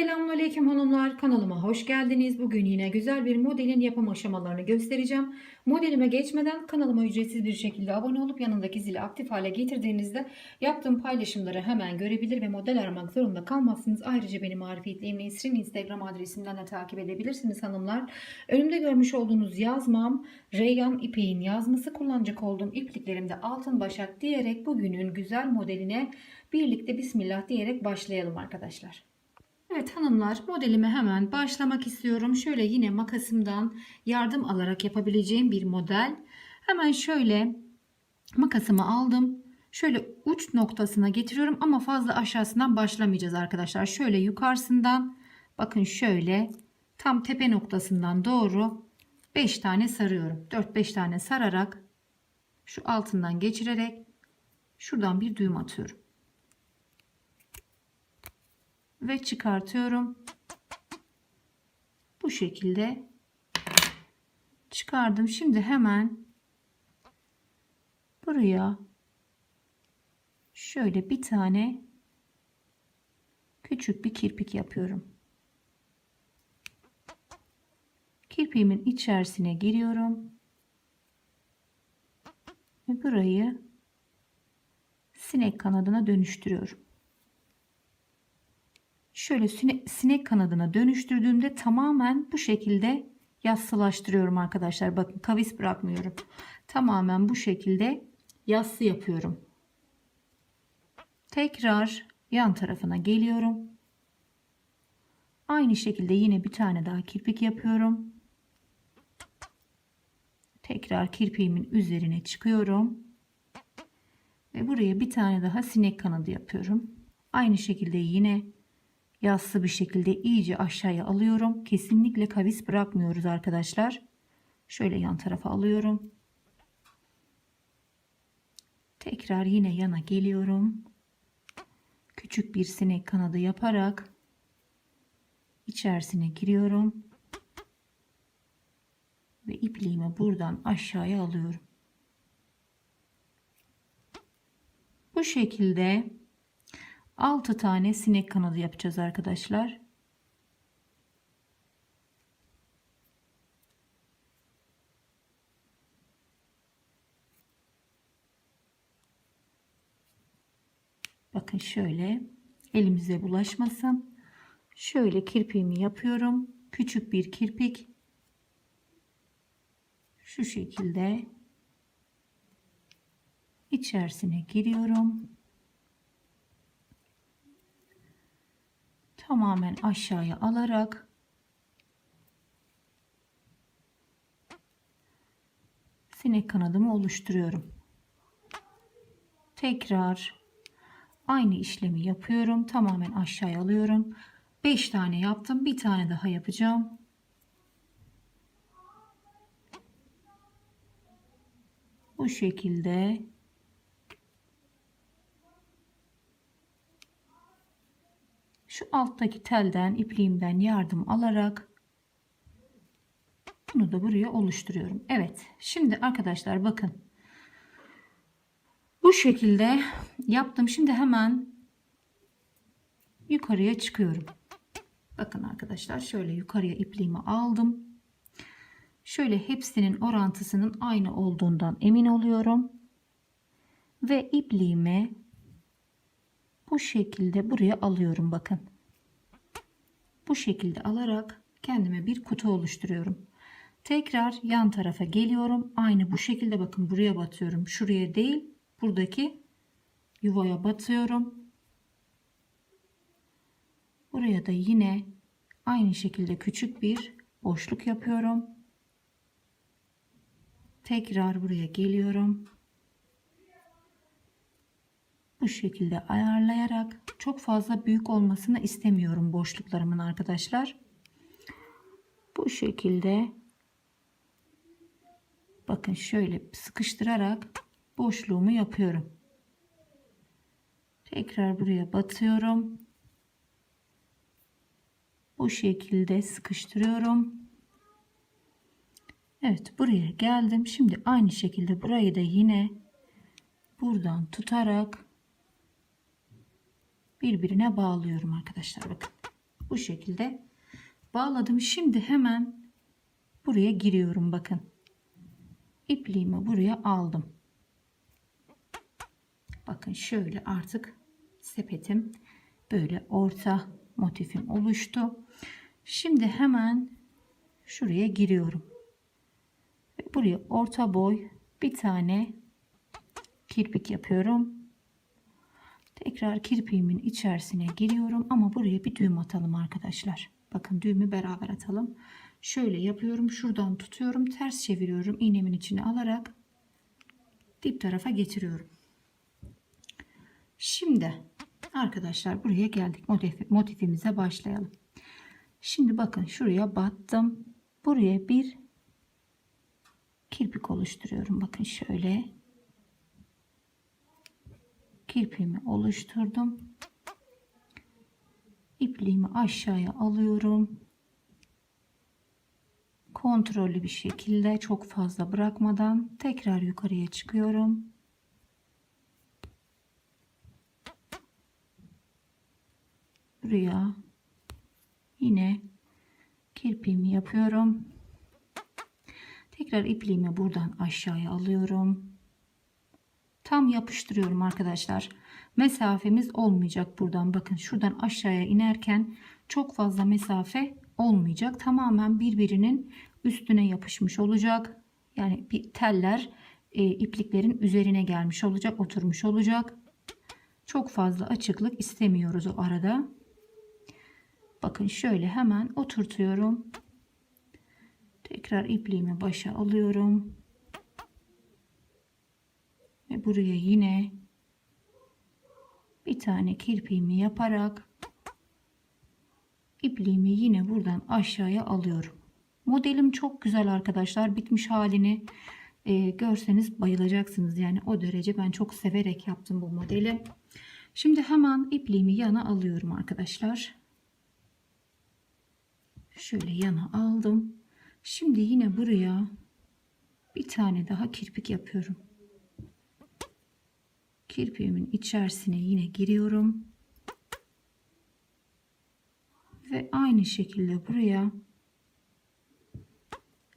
Selamünaleyküm hanımlar kanalıma hoş geldiniz. Bugün yine güzel bir modelin yapım aşamalarını göstereceğim. Modelime geçmeden kanalıma ücretsiz bir şekilde abone olup yanındaki zili aktif hale getirdiğinizde yaptığım paylaşımları hemen görebilir ve model aramak zorunda kalmazsınız. Ayrıca benim marifetliğim Nesrin Instagram adresimden de takip edebilirsiniz hanımlar. Önümde görmüş olduğunuz yazmam Reyyan ipeğin yazması kullanacak olduğum ipliklerimde altın başak diyerek bugünün güzel modeline birlikte bismillah diyerek başlayalım arkadaşlar. Evet hanımlar modelime hemen başlamak istiyorum. Şöyle yine makasımdan yardım alarak yapabileceğim bir model. Hemen şöyle makasımı aldım. Şöyle uç noktasına getiriyorum ama fazla aşağısından başlamayacağız arkadaşlar. Şöyle yukarısından bakın şöyle tam tepe noktasından doğru 5 tane sarıyorum. 4-5 tane sararak şu altından geçirerek şuradan bir düğüm atıyorum ve çıkartıyorum. Bu şekilde çıkardım. Şimdi hemen buraya şöyle bir tane küçük bir kirpik yapıyorum. Kirpiğimin içerisine giriyorum. Ve burayı sinek kanadına dönüştürüyorum şöyle sinek kanadına dönüştürdüğümde tamamen bu şekilde yassılaştırıyorum arkadaşlar. Bakın kavis bırakmıyorum. Tamamen bu şekilde yassı yapıyorum. Tekrar yan tarafına geliyorum. Aynı şekilde yine bir tane daha kirpik yapıyorum. Tekrar kirpiğimin üzerine çıkıyorum. Ve buraya bir tane daha sinek kanadı yapıyorum. Aynı şekilde yine yassı bir şekilde iyice aşağıya alıyorum. Kesinlikle kavis bırakmıyoruz arkadaşlar. Şöyle yan tarafa alıyorum. Tekrar yine yana geliyorum. Küçük bir sinek kanadı yaparak içerisine giriyorum. Ve ipliğimi buradan aşağıya alıyorum. Bu şekilde 6 tane sinek kanadı yapacağız arkadaşlar. Bakın şöyle elimize bulaşmasın. Şöyle kirpiğimi yapıyorum. Küçük bir kirpik. Şu şekilde içerisine giriyorum. Tamamen aşağıya alarak sinek kanadımı oluşturuyorum. Tekrar aynı işlemi yapıyorum. Tamamen aşağıya alıyorum. 5 tane yaptım. Bir tane daha yapacağım. Bu şekilde şu alttaki telden ipliğimden yardım alarak bunu da buraya oluşturuyorum. Evet şimdi arkadaşlar bakın bu şekilde yaptım. Şimdi hemen yukarıya çıkıyorum. Bakın arkadaşlar şöyle yukarıya ipliğimi aldım. Şöyle hepsinin orantısının aynı olduğundan emin oluyorum. Ve ipliğimi bu şekilde buraya alıyorum bakın. Bu şekilde alarak kendime bir kutu oluşturuyorum. Tekrar yan tarafa geliyorum. Aynı bu şekilde bakın buraya batıyorum. Şuraya değil buradaki yuvaya batıyorum. Buraya da yine aynı şekilde küçük bir boşluk yapıyorum. Tekrar buraya geliyorum bu şekilde ayarlayarak çok fazla büyük olmasını istemiyorum boşluklarımın arkadaşlar. Bu şekilde bakın şöyle sıkıştırarak boşluğumu yapıyorum. Tekrar buraya batıyorum. Bu şekilde sıkıştırıyorum. Evet buraya geldim. Şimdi aynı şekilde burayı da yine buradan tutarak birbirine bağlıyorum arkadaşlar bakın. Bu şekilde bağladım. Şimdi hemen buraya giriyorum bakın. İpliğimi buraya aldım. Bakın şöyle artık sepetim böyle orta motifim oluştu. Şimdi hemen şuraya giriyorum. Buraya orta boy bir tane kirpik yapıyorum. Tekrar kirpiğimin içerisine giriyorum ama buraya bir düğüm atalım arkadaşlar. Bakın düğümü beraber atalım. Şöyle yapıyorum. Şuradan tutuyorum. Ters çeviriyorum. iğnemin içine alarak dip tarafa getiriyorum. Şimdi arkadaşlar buraya geldik. Motif, motifimize başlayalım. Şimdi bakın şuraya battım. Buraya bir kirpik oluşturuyorum. Bakın şöyle kirpiğimi oluşturdum. İpliğimi aşağıya alıyorum. Kontrollü bir şekilde çok fazla bırakmadan tekrar yukarıya çıkıyorum. Buraya yine kirpiğimi yapıyorum. Tekrar ipliğimi buradan aşağıya alıyorum. Tam yapıştırıyorum arkadaşlar. Mesafemiz olmayacak buradan. Bakın şuradan aşağıya inerken çok fazla mesafe olmayacak. Tamamen birbirinin üstüne yapışmış olacak. Yani bir teller e, ipliklerin üzerine gelmiş olacak, oturmuş olacak. Çok fazla açıklık istemiyoruz o arada. Bakın şöyle hemen oturtuyorum. Tekrar ipliğimi başa alıyorum. Ve buraya yine bir tane kirpiğimi yaparak ipliğimi yine buradan aşağıya alıyorum. Modelim çok güzel arkadaşlar. Bitmiş halini e, görseniz bayılacaksınız. Yani o derece ben çok severek yaptım bu modeli. Şimdi hemen ipliğimi yana alıyorum arkadaşlar. Şöyle yana aldım. Şimdi yine buraya bir tane daha kirpik yapıyorum. Kirpiğimin içerisine yine giriyorum. Ve aynı şekilde buraya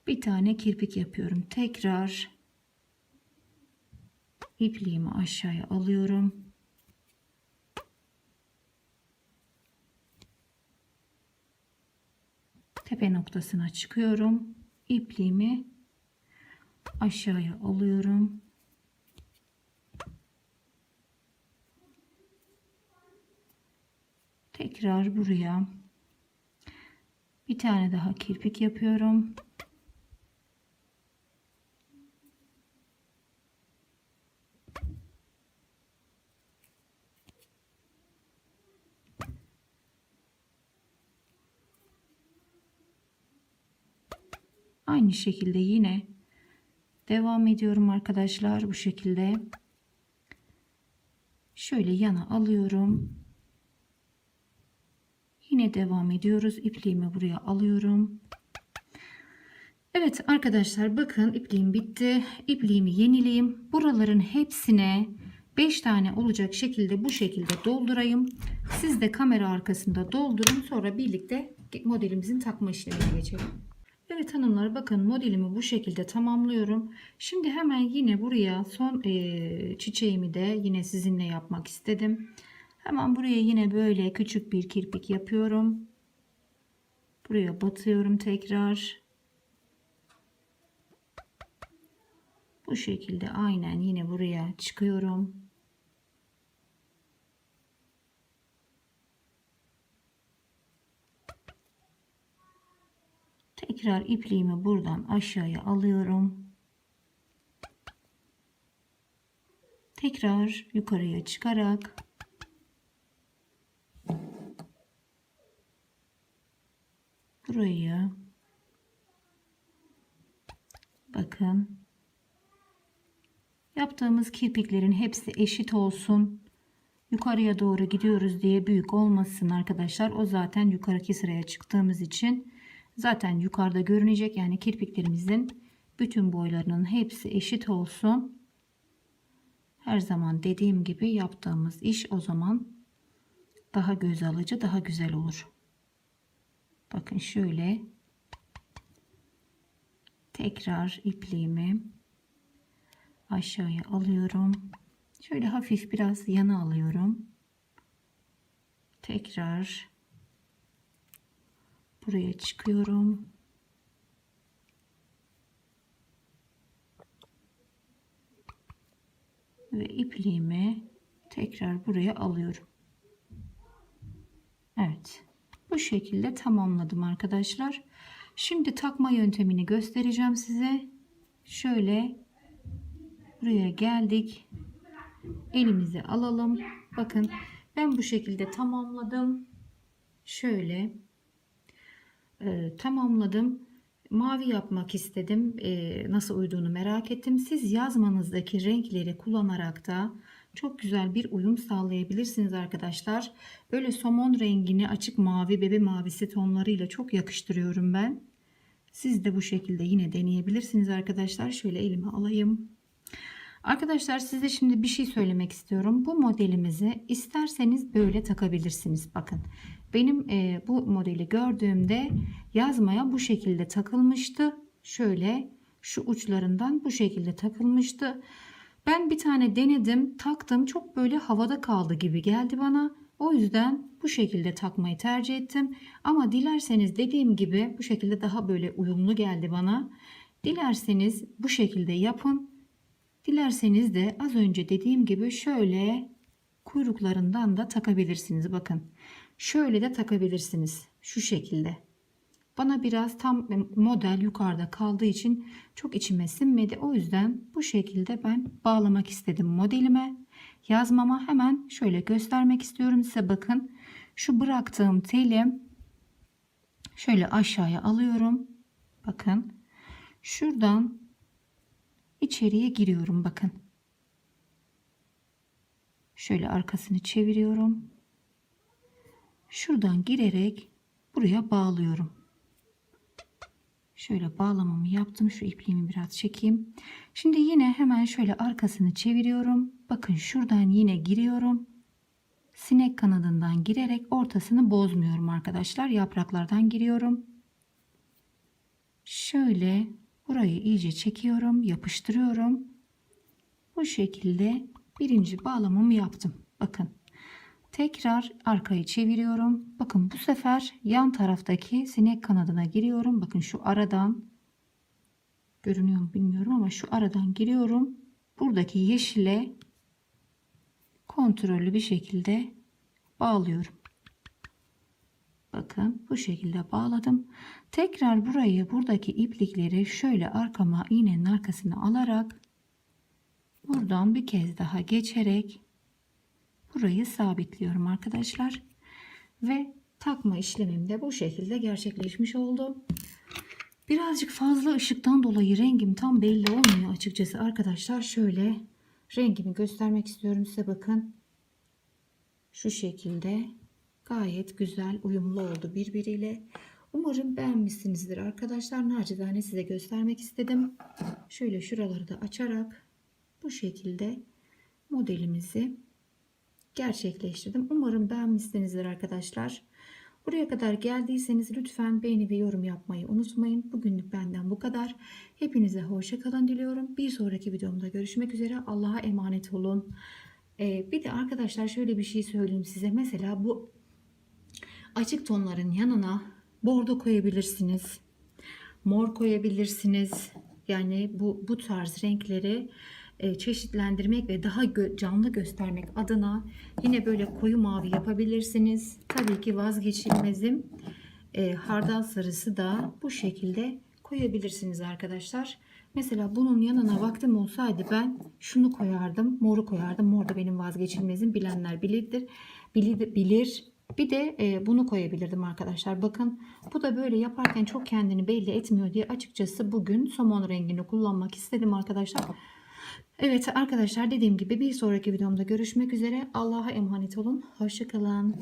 bir tane kirpik yapıyorum. Tekrar ipliğimi aşağıya alıyorum. tepe noktasına çıkıyorum. İpliğimi aşağıya alıyorum. Tekrar buraya bir tane daha kirpik yapıyorum. Aynı şekilde yine devam ediyorum arkadaşlar bu şekilde. Şöyle yana alıyorum. Yine devam ediyoruz. İpliğimi buraya alıyorum. Evet arkadaşlar bakın ipliğim bitti. İpliğimi yenileyim. Buraların hepsine 5 tane olacak şekilde bu şekilde doldurayım. Siz de kamera arkasında doldurun. Sonra birlikte modelimizin takma işlemine geçelim. Evet hanımlar bakın modelimi bu şekilde tamamlıyorum. Şimdi hemen yine buraya son e, çiçeğimi de yine sizinle yapmak istedim. Hemen buraya yine böyle küçük bir kirpik yapıyorum. Buraya batıyorum tekrar. Bu şekilde aynen yine buraya çıkıyorum. Tekrar ipliğimi buradan aşağıya alıyorum. Tekrar yukarıya çıkarak burayı bakın. Yaptığımız kirpiklerin hepsi eşit olsun yukarıya doğru gidiyoruz diye büyük olmasın arkadaşlar. O zaten yukarıki sıraya çıktığımız için zaten yukarıda görünecek. Yani kirpiklerimizin bütün boylarının hepsi eşit olsun. Her zaman dediğim gibi yaptığımız iş o zaman daha göz alıcı daha güzel olur. Bakın şöyle tekrar ipliğimi aşağıya alıyorum. Şöyle hafif biraz yana alıyorum. Tekrar buraya çıkıyorum. Ve ipliğimi tekrar buraya alıyorum. Evet. Bu şekilde tamamladım arkadaşlar. Şimdi takma yöntemini göstereceğim size. Şöyle buraya geldik. Elimizi alalım. Bakın ben bu şekilde tamamladım. Şöyle e, tamamladım. Mavi yapmak istedim. E, nasıl uyduğunu merak ettim. Siz yazmanızdaki renkleri kullanarak da çok güzel bir uyum sağlayabilirsiniz arkadaşlar. Böyle somon rengini açık mavi, bebe mavisi tonlarıyla çok yakıştırıyorum ben. Siz de bu şekilde yine deneyebilirsiniz arkadaşlar. Şöyle elime alayım. Arkadaşlar size şimdi bir şey söylemek istiyorum. Bu modelimizi isterseniz böyle takabilirsiniz. Bakın benim e, bu modeli gördüğümde yazmaya bu şekilde takılmıştı. Şöyle şu uçlarından bu şekilde takılmıştı. Ben bir tane denedim, taktım. Çok böyle havada kaldı gibi geldi bana. O yüzden bu şekilde takmayı tercih ettim. Ama dilerseniz dediğim gibi bu şekilde daha böyle uyumlu geldi bana. Dilerseniz bu şekilde yapın. Dilerseniz de az önce dediğim gibi şöyle kuyruklarından da takabilirsiniz. Bakın şöyle de takabilirsiniz. Şu şekilde. Bana biraz tam model yukarıda kaldığı için çok içime sinmedi. O yüzden bu şekilde ben bağlamak istedim modelime. Yazmama hemen şöyle göstermek istiyorum size bakın. Şu bıraktığım teli şöyle aşağıya alıyorum. Bakın. Şuradan içeriye giriyorum bakın. Şöyle arkasını çeviriyorum. Şuradan girerek buraya bağlıyorum. Şöyle bağlamamı yaptım. Şu ipliğimi biraz çekeyim. Şimdi yine hemen şöyle arkasını çeviriyorum. Bakın şuradan yine giriyorum. Sinek kanadından girerek ortasını bozmuyorum arkadaşlar. Yapraklardan giriyorum. Şöyle burayı iyice çekiyorum. Yapıştırıyorum. Bu şekilde birinci bağlamamı yaptım. Bakın. Tekrar arkayı çeviriyorum. Bakın bu sefer yan taraftaki sinek kanadına giriyorum. Bakın şu aradan görünüyor mu bilmiyorum ama şu aradan giriyorum. Buradaki yeşile kontrollü bir şekilde bağlıyorum. Bakın bu şekilde bağladım. Tekrar burayı buradaki iplikleri şöyle arkama iğnenin arkasına alarak buradan bir kez daha geçerek burayı sabitliyorum arkadaşlar. Ve takma işlemim de bu şekilde gerçekleşmiş oldu. Birazcık fazla ışıktan dolayı rengim tam belli olmuyor açıkçası arkadaşlar. Şöyle rengimi göstermek istiyorum size bakın. Şu şekilde gayet güzel uyumlu oldu birbiriyle. Umarım beğenmişsinizdir arkadaşlar. Nacizane size göstermek istedim. Şöyle şuraları da açarak bu şekilde modelimizi gerçekleştirdim. Umarım beğenmişsinizdir arkadaşlar. Buraya kadar geldiyseniz lütfen beğeni ve yorum yapmayı unutmayın. Bugünlük benden bu kadar. Hepinize hoşça kalın diliyorum. Bir sonraki videomda görüşmek üzere. Allah'a emanet olun. Ee, bir de arkadaşlar şöyle bir şey söyleyeyim size. Mesela bu açık tonların yanına bordo koyabilirsiniz. Mor koyabilirsiniz. Yani bu, bu tarz renkleri çeşitlendirmek ve daha canlı göstermek adına yine böyle koyu mavi yapabilirsiniz. Tabii ki vazgeçilmezim e, hardal sarısı da bu şekilde koyabilirsiniz arkadaşlar. Mesela bunun yanına vaktim olsaydı ben şunu koyardım. Moru koyardım. Mor da benim vazgeçilmezim. Bilenler bilir. Bilir. bilir. Bir de e, bunu koyabilirdim arkadaşlar. Bakın bu da böyle yaparken çok kendini belli etmiyor diye açıkçası bugün somon rengini kullanmak istedim arkadaşlar. Evet arkadaşlar dediğim gibi bir sonraki videomda görüşmek üzere. Allah'a emanet olun. Hoşçakalın.